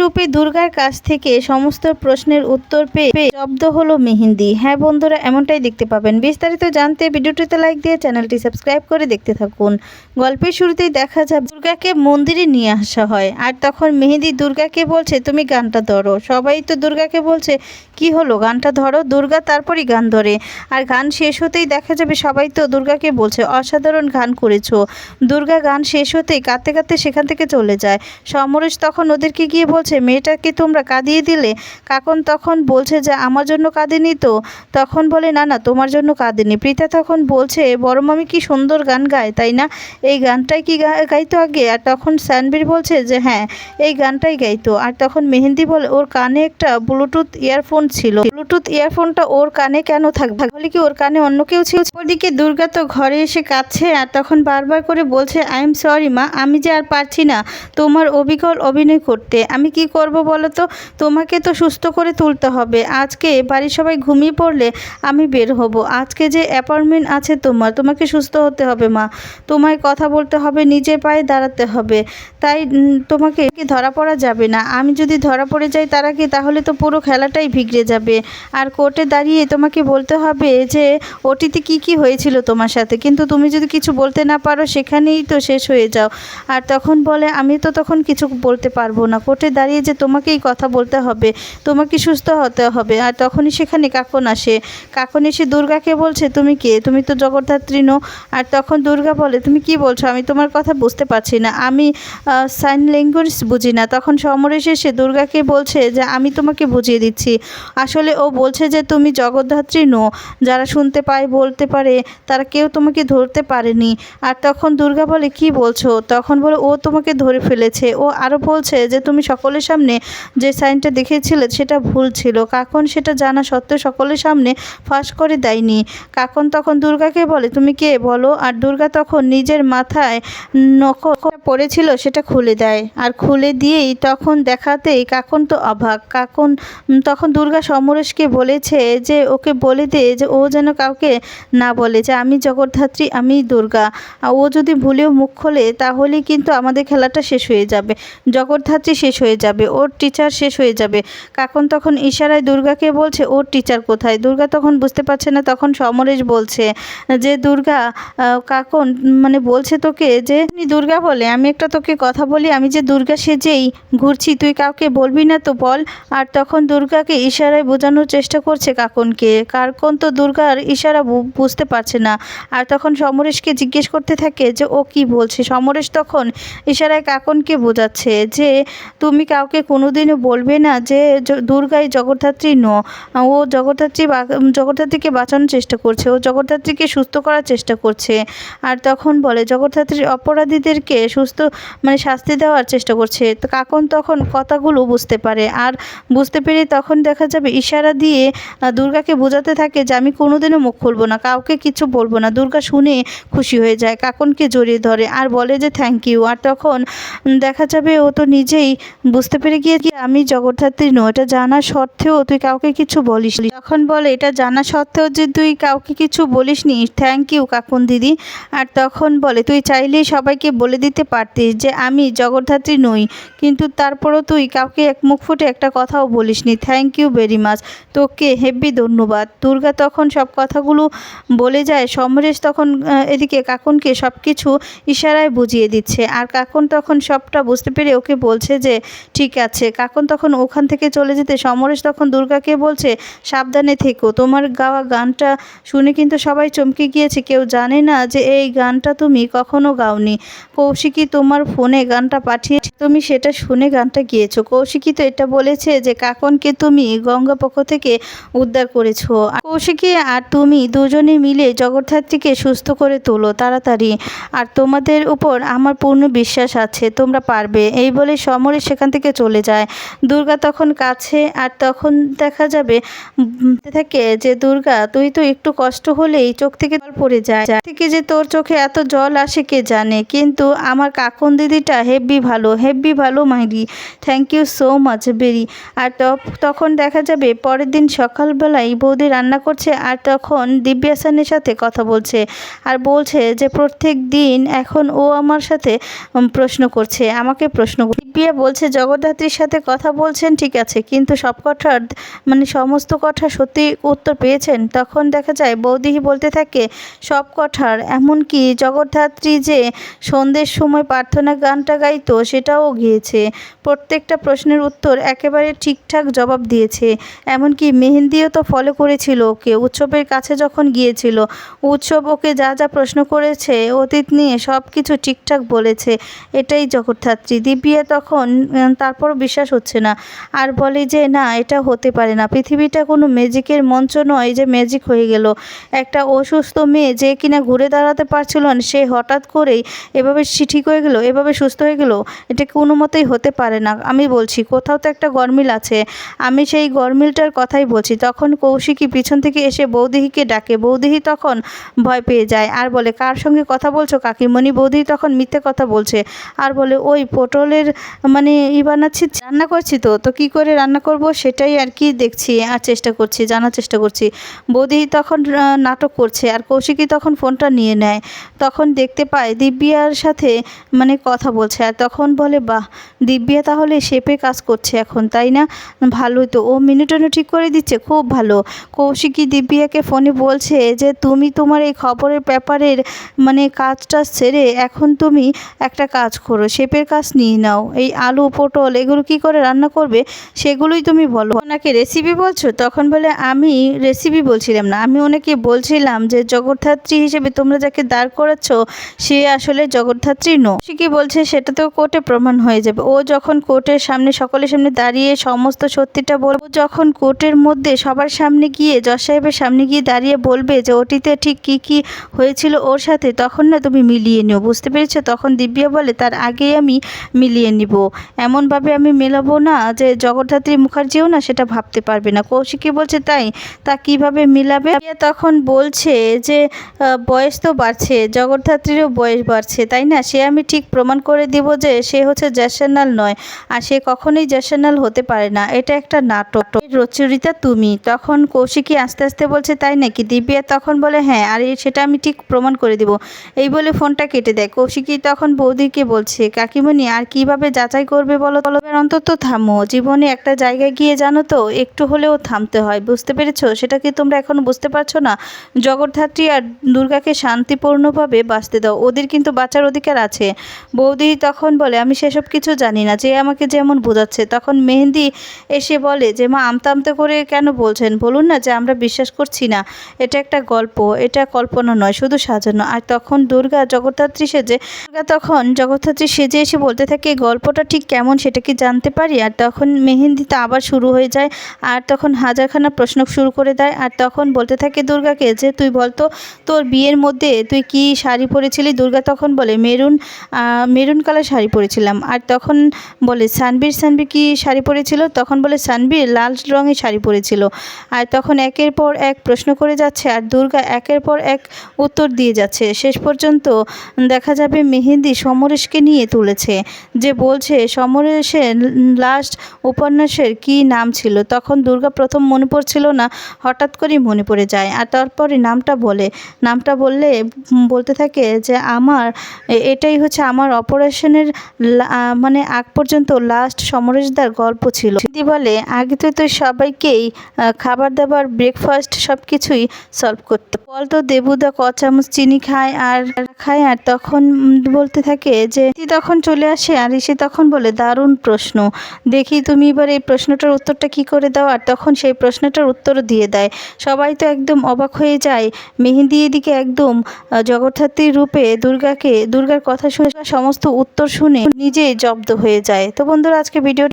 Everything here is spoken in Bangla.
রূপে দুর্গার কাছ থেকে সমস্ত প্রশ্নের উত্তর পেয়ে জব্দ হলো মেহেন্দি। হ্যাঁ বন্ধুরা, এমনটাই দেখতে পাবেন। বিস্তারিত জানতে ভিডিওটিতে লাইক দিয়ে চ্যানেলটি সাবস্ক্রাইব করে দেখতে থাকুন। গল্পের শুরুতেই দেখা যায় দুর্গাকে মন্দিরে নিয়ে আসা হয়। আর তখন মেহেন্দি দুর্গাকে বলছে, তুমি গানটা ধরো। সবাই তো দুর্গাকে বলছে, কি হলো? গানটা ধরো। দুর্গা তারপরই গান ধরে। আর গান শেষ হতেই দেখা যাবে সবাই তো দুর্গাকে বলছে, অসাধারণ গান করেছ। দুর্গা গান শেষ হতেই কাঁদতে কাঁদতে সেখান থেকে চলে যায়। সমরেশ তখন ওদেরকে গিয়ে বলছে, মেয়েটাকে তোমরা কাঁদিয়ে দিলে? কাকন তখন বলছে যে, আমার জন্য কাঁদেনি তো। তখন বলে, না না, তোমার জন্য কাঁদেনি। প্রীতা তখন বলছে, বড় মামি কি সুন্দর গান গায়, তাই না? এই গানটাই কি গাইতো আগে? আর তখন স্যানবীর বলছে যে হ্যাঁ এই গানটাই গাইতো। আর তখন মেহেন্দি বলে, ওর কানে একটা ব্লুটুথ ইয়ারফোন ছিল। ব্লুটুথ ইয়ারফোনটা ওর কানে কেন থাকবে বলে কি ওর কানে অন্য কেউ ছিল? ওদিকে দুর্গা তো ঘরে এসে কাঁদছে আর তখন বারবার করে বলছে আই এম সরি মা, আমি যে আর পারছি না। তোমার অবিকল অভিনয় করতে আমি কি করব বলো তো তোমাকে তো সুস্থ করে তুলতে হবে। আজকে বাড়ির সবাই ঘুমিয়ে পড়লে আমি বের হব। আজকে যে অ্যাপয়েন্টমেন্ট আছে তোমার, তোমাকে সুস্থ হতে হবে মা। তোমায় কথা বলতে হবে, নিজের পায়ে দাঁড়াতে হবে। তাই তোমাকে কি ধরা পড়া যাবে না? আমি যদি ধরা পড়ে যাই তারা কি তাহলে তো পুরো খেলাটাই ভিগড়ে যাবে। আর কোর্টে দাঁড়িয়ে তোমাকে বলতে হবে যে, ওটিতে কি কি হয়েছিল তোমার সাথে? কিন্তু তুমি যদি কিছু বলতে না পারো, সেখানেই তো শেষ হয়ে যাও। আর তখন বলে, আমি তো তখন কিছু বলতে পারব না। কোর্টে দাঁড়িয়ে যে তোমাকেই কথা বলতে হবে, তোমাকে সুস্থ হতে হবে। আর তখনই সেখানে কাকন আসে। কাকন এসে দুর্গাকে বলছে, তুমি কে? তুমি তো জগদ্ধাত্রী নো আর তখন দুর্গা বলে, তুমি কি বলছো? আমি তোমার কথা বুঝতে পারছি না। আমি সাইন ল্যাঙ্গুয়েজ বুঝি না। তখন সমরেশ এসে দুর্গাকে বলছে যে, আমি তোমাকে বুঝিয়ে দিচ্ছি। আসলে ও বলছে যে, তুমি জগদ্ধাত্রী নো যারা শুনতে পায়, বলতে পারে, তারা কেউ তোমাকে ধরতে পারেনি। আর তখন দুর্গা বলে, কি বলছো? তখন বলে, ও তোমাকে ধরে ফেলেছে। ও আরও বলছে যে তুমি সকলের সামনে যে সাইনটা দেখেছিলে সেটা ভুল ছিল। কাকন সেটা জানা সত্ত্বেও সকলের সামনে ফাঁস করে দেয়নি। কাকন তখন দুর্গাকে বলে, তুমি কে? বলো। আর দুর্গা তখন নিজের মাথায় নখ পড়েছিল সেটা খুলে দেয়। আর খুলে দিয়েই তখন দেখাতেই কাকন তো অবাক। কাকন তখন দুর্গা সমরেশকে বলেছে যে, ওকে বলে দে যে, ও যেন কাউকে না বলে যে, আমি জগদ্ধাত্রী, আমি দুর্গা। ও যদি ভুলেও মুখ খোলে তাহলে কিন্তু আমাদের খেলাটা শেষ হয়ে যাবে। জগদ্ধাত্রী শেষ হয়ে যাবে, ওর টিচার শেষ হয়ে যাবে। কাকন তখন ইশারায় দুর্গাকে বলছে, ওর টিচার কোথায়? দুর্গা তখন বুঝতে পারছে না, তখন সমরেশ বলছে যে, দুর্গা কাকন মানে বলছে তোকে যে, "তুমি দুর্গা বলে আমি একটা তোকে কথা বলি, আমি যে দুর্গা সেজেই ঘুরছি, তুই কাউকে বলবি না তো বল। আর তখন দুর্গাকে ইশারায় বোঝানোর চেষ্টা করছে কাকনকে। কাকন তো দুর্গার ইশারা বুঝতে পারছে না। আর তখন সমরেশকে জিজ্ঞেস করতে থাকে যে, ও কি বলছে? সমরেশ তখন ইশারায় কাকনকে বোঝাচ্ছে যে, তুমি কাউকে কোনোদিনও বলবে না যে দুর্গাই জগদ্ধাত্রী ন। ও জগদ্ধাত্রী জগদ্ধাত্রীকে বাঁচানোর চেষ্টা করছে। ও জগদ্ধাত্রীকে সুস্থ করার চেষ্টা করছে। আর তখন বলে জগদ্ধাত্রীর অপরাধীদেরকে সুস্থ মানে শাস্তি দেওয়ার চেষ্টা করছে। তো কাকন তখন কথাগুলো বুঝতে পারে। আর বুঝতে পেরে তখন দেখা যাবে ইশারা দিয়ে দুর্গাকে বোঝাতে থাকে যে, আমি কোনোদিনও মুখ খুলবো না, কাউকে কিছু বলব না। দুর্গা শুনে খুশি হয়ে যায়, কাকনকে জড়িয়ে ধরে আর বলে যে থ্যাংক ইউ আর তখন দেখা যাবে ও তো নিজেই বুঝতে পেরে গিয়ে আমি জগদ্ধাত্রী নো এটা জানা সত্ত্বেও তুই কাউকে কিছু বলিস তখন বলে, এটা জানা সত্ত্বেও যে, তুই কাউকে কিছু বলিসনি থ্যাংক ইউ কাকুন দিদি। আর তখন বলে, তুই চাইলেই সবাইকে বলে দিতে পারতিস যে আমি জগদ্ধাত্রী নই। কিন্তু তারপরও তুই কাউকে এক মুখ ফুটে একটা কথাও বলিসনি। থ্যাংক ইউ ভেরি মাচ তোকে হেব্বি ধন্যবাদ। দুর্গা তখন সব কথাগুলো বলে যায়। সমরেশ তখন এদিকে কাকুনকে সব কিছু ইশারায় বুঝিয়ে দিচ্ছে। আর কাকুন তখন সবটা বুঝতে পেরে ওকে বলছে যে, ঠিক আছে। কাকুন তখন ওখান থেকে চলে যেতে সমরেশ তখন দুর্গাকে বলছে, সাবধানে থেকো। তোমার গাওয়া গানটা শুনে কিন্তু সবাই চমকে গিয়েছে। কেউ জানে না যে এই গানটা তুমি কখনো গাওনি। কৌশিকী তোমার ফোনে গানটা পাঠিয়ে তুমি সেটা শুনে গানটা গিয়েছো। কৌশিকী তো এটা বলেছে যে, কাকনকে তুমি গঙ্গা পক্ষ থেকে উদ্ধার করেছ। কৌশিকী আর তুমি দুজনে মিলে জগদ্ধাত্রীকে সুস্থ করে তোলো তাড়াতাড়ি। আর তোমাদের উপর আমার পূর্ণ বিশ্বাস আছে, তোমরা পারবে। এই বলে সমরে সেখান থেকে চলে যায়। দুর্গা তখন কাছে, আর তখন দেখা যাবে থাকে যে, দুর্গা, তুই তো একটু কষ্ট হলেই চোখ থেকে জল পড়ে যায়। থেকে যে তোর চোখে এত জল আসে কে জানে? কিন্তু আমার কাকুন দিদিটা, হেব্বি ভালো হেব্বি ভালো মাইরি। থ্যাংক ইউ সো মাচ বেরি আর তখন দেখা যাবে পরের দিন সকালবেলায় বৌদি রান্না করছে আর তখন দিব্যাসানের সাথে কথা বলছে আর বলছে যে প্রত্যেক দিন এখন ও আমার সাথে প্রশ্ন করছে, আমাকে প্রশ্ন দিব্যা বলছে, জগদ্ধাত্রীর সাথে কথা বলছেন, ঠিক আছে, কিন্তু সব কথার মানে সমস্ত কথা সত্যি উত্তর পেয়েছেন। তখন দেখা যায় বৌদি বলতে থাকে, সব কথার, এমনকি জগদ্ধাত্রী যে সন্ধ্যের সময় প্রার্থনা গানটা গাইতো, সেটাও গিয়েছে। প্রত্যেকটা প্রশ্নের উত্তর একেবারে ঠিকঠাক জবাব দিয়েছে। এমনকি মেহেন্দিও তো ফলো করেছিল ওকে। উৎসবের কাছে যখন গিয়েছিল, উৎসব ওকে যা যা প্রশ্ন করেছে, অতীত নিয়ে সব কিছু ঠিকঠাক বলেছে। এটাই জগদ্ধাত্রী। দিব্যা তখন তারপরও বিশ্বাস হচ্ছে না। আর বলে যে, না, এটা হতে পারে না। পৃথিবীটা কোনো ম্যাজিকের মঞ্চ নয় যে ম্যাজিক হয়ে গেল। একটা অসুস্থ মেয়ে যে কিনা ঘুরে দাঁড়াতে পারছিল না, সে হঠাৎ করেই এভাবে ঠিক হয়ে গেল, এভাবে সুস্থ হয়ে গেল, এটা কোনো মতেই হতে পারে না? আমি বলছি, কোথাও তো একটা গরমিল আছে। আমি সেই গরমিলটার কথাই বলছি। তখন কৌশিকী পিছন থেকে এসে বৌদিহিকে ডাকে। বৌদিহি তখন ভয় পেয়ে যায় আর বলে, কার সঙ্গে কথা বলছো কাকিমণি? বৌদি তখন মিথ্যে কথা বলছে আর বলে, ওই পটলের মানে ই বানাচ্ছি, রান্না করছি তো তো কী করে রান্না করব সেটাই আর কি দেখছি আর চেষ্টা করছি, জানার চেষ্টা করছি। বৌদি তখন নাটক করছে আর কৌশিকী তখন ফোনটা নিয়ে নেয়। তখন দেখতে পায় দিব্যার সাথে মানে কথা বলছে। আর তখন বলে, বাহ, দিব্যা তাহলে শেপে কাজ করছে এখন, তাই না? ভালোই তো। ও মিনিটনও ঠিক করে দিচ্ছে, খুব ভালো। কৌশিকী দিব্যাকে ফোনে বলছে যে, তুমি তোমার এই খবরের ব্যাপারের মানে কাজটা সেরে এখন তুমি একটা কাজ করো, শেপের কাজ নিয়ে নাও। এই আলু, পটল এগুলো কি করে রান্না করবে, সেগুলোই তুমি বলো। ওনাকে রেসিপি বলছো? তখন বলে, আমি রেসিপি বলছিলাম না। আমি ওনাকে বলছিলাম যে, জগদ্ধাত্রী হিসেবে তোমরা যাকে দাঁড় করাচ্ছ, সে আসলে জগদ্ধাত্রী নো সে কি বলছে? সেটা তো কোর্টে প্রমাণ হয়ে যাবে। ও যখন কোর্টের সামনে, সকলের সামনে দাঁড়িয়ে সমস্ত সত্যিটা বলব যখন কোর্টের মধ্যে, সবার সামনে গিয়ে, জজ সাহেবের সামনে গিয়ে দাঁড়িয়ে বলবে যে, ওটিতে ঠিক কি কি হয়েছিল ওর সাথে? তখন না তুমি মিলিয়ে নিও। বুঝতে পেরেছ? তখন দিব্যা বলে, তার আগেই আমি মিলিয়ে নিব। এমনভাবে আমি মেলাবো না যে, জগদ্ধাত্রী মুখার্জিও না সেটা ভাবতে পারবে না। কৌশিকী বলছে, তাই? তা কীভাবে মিলাবে? তখন বলছে যে বয়স তো বাড়ছে, জগদ্ধাত্রীরও বয়স বাড়ছে, তাই না? সে আমি ঠিক প্রমাণ করে দিব যে সে হচ্ছে জ্যাসানাল নয়, আর সে কখনোই জ্যাসানাল হতে পারে না। এটা একটা নাটক। রচরিতা তুমি। তখন কৌশিকী আস্তে আস্তে বলছে, তাই নাকি? দিব্যা তখন বলে হ্যাঁ আর সেটা আমি ঠিক প্রমাণ করে দিব। এই বলে ফোনটা কেটে দেয়। কৌশিকী তখন বৌদিকে বলছে, কাকিমণি, আর কীভাবে যাচাই করবে বলো এবার অন্তত থামো। জীবনে একটা জায়গায় গিয়ে জানো তো, একটু হলেও থামতে হয়। বুঝতে পেরেছ? সেটা কি তোমরা এখন বুঝতে পারছ না? জগদ্ধাত্রী আর দুর্গাকে শান্তিপূর্ণভাবে বাঁচতে দাও। ওদের কিন্তু বাঁচার অধিকার আছে। বৌদি তখন বলে, আমি সেসব কিছু জানি না, যে আমাকে যেমন বোঝাচ্ছে, তখন মেহেন্দি এসে বলে যে, মা, আমতা আমতা করে কেন বলছেন? বলুন না যে, আমরা বিশ্বাস করছি না। এটা একটা গল্প, এটা কল্পনা নয়, শুধু সাজানো। আর তখন দুর্গা জগদ্ধাত্রী সেজে, দুর্গা তখন জগদ্ধাত্রী সেজে এসে বলতে থাকে, "এই গল্পটা ঠিক কেমন সেটা কি জানতে পারি? আর তখন মেহেন্দি মেহেন্দিতে আবার শুরু হয়ে যায়, আর তখন হাজারখানা প্রশ্ন শুরু করে দেয়, আর তখন বলতে থাকে দুর্গাকে যে, তুই বলতো, তোর বিয়ের মধ্যে তুই কি শাড়ি পরেছিলি? দুর্গা তখন বলে, মেরুন মেরুন কালার শাড়ি পরেছিলাম। আর তখন বলে, সানবীর, সানবির কি শাড়ি পরেছিল? তখন বলে, সানবীর লাল রঙের শাড়ি পরেছিল। আর তখন একের পর এক প্রশ্ন করে যাচ্ছে, আর দুর্গা একের পর এক উত্তর দিয়ে যাচ্ছে। শেষ পর্যন্ত দেখা যাবে মেহেন্দি সমরেশকে নিয়ে তুলেছে, যে বলছে, সমরেশের লাস্ট উপন্যাসের কি নাম ছিল? তখন দুর্গা প্রথম মনে পড়ছিল না, হঠাৎ করেই মনে পড়ে যায়। আর তারপরে নামটা বলে, নামটা বললে বলতে থাকে যে, আমার এটাই হচ্ছে আমার অপারেশনের মানে আগ পর্যন্ত লাস্ট সমরেশদার গল্প ছিল। দিদি বলে আগে তো তো সবাইকেই খাবার দাবার ব্রেকফাস্ট সব কিছুই সলভ করতো। বলতো দেবুদা ক চামচ চিনি খায় আর খায় আর তখন বলতে থাকে যে তখন চলে আসে? আর এসে তখন বলে দারুণ প্রশ্ন। দেখি তুমি এবার এই প্রশ্নটার উত্তরটা কি করে দাও? আর তখন সেই প্রশ্নটার উত্তরও দিয়ে দেয়। সবাই তো একদম অবাক হয়ে যায়। মেহেন্দি এদিকে একদম আহ, রূপে দুর্গাকে দুর্গার কথা শুনে সমস্ত উত্তর শুনে নিজেই জব্দ হয়ে যায়। তো বন্ধুরা আজকে ভিডিও